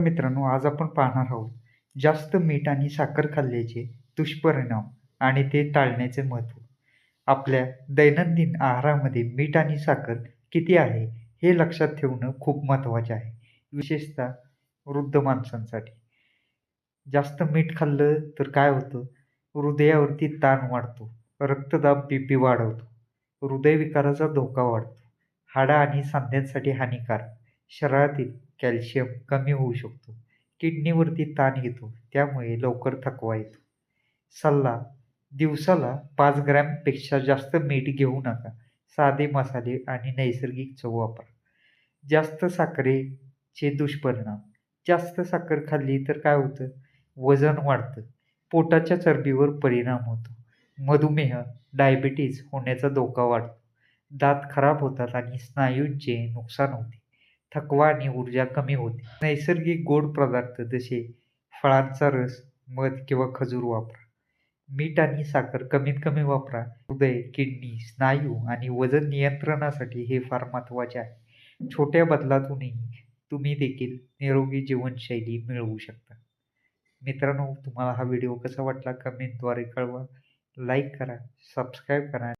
मित्रांनो आज आपण पाहणार आहोत जास्त मीठ आणि साखर खाल्ल्याचे दुष्परिणाम आणि ते टाळण्याचे महत्त्व. आपल्या दैनंदिन आहारामध्ये मीठ आणि साखर किती आहे हे लक्षात ठेवणं खूप महत्त्वाचे आहे. विशेषतः वृद्ध माणसांसाठी. जास्त मीठ खाल्लं तर काय होतं? हृदयावरती ताण वाढतो रक्तदाब बी पी वाढवतो हृदयविकाराचा धोका वाढतो हाडा आणि सांध्यांसाठी हानिकारक. शरीरातील कॅल्शियम कमी होऊ शकतो. किडनीवरती ताण येतो त्यामुळे लवकर थकवा येतो. सल्ला दिवसाला पाच ग्रॅमपेक्षा जास्त मीठ घेऊ नका. साधे मसाले आणि नैसर्गिक चव वापरा. जास्त साखरेचे दुष्परिणाम. जास्त साखर खाल्ली तर काय होतं? वजन वाढतं. पोटाच्या चरबीवर परिणाम होतो. मधुमेह डायबिटीज होण्याचा धोका वाढतो. दात खराब होतात आणि स्नायूंचे नुकसान होते. थकवा आणि ऊर्जा कमी होते. नैसर्गिक गोड पदार्थ जसे फळांचा रस मध किंवा खजूर वापरा. मीठ आणि साखर कमीत कमी वापरा. हृदय किडनी स्नायू आणि वजन नियंत्रणासाठी हे फार महत्त्वाचे आहे. छोट्या बदलातूनही तुम्ही देखील निरोगी जीवनशैली मिळवू शकता. मित्रांनो तुम्हाला हा व्हिडिओ कसा वाटला कमेंटद्वारे कळवा. लाईक करा सबस्क्राईब करा.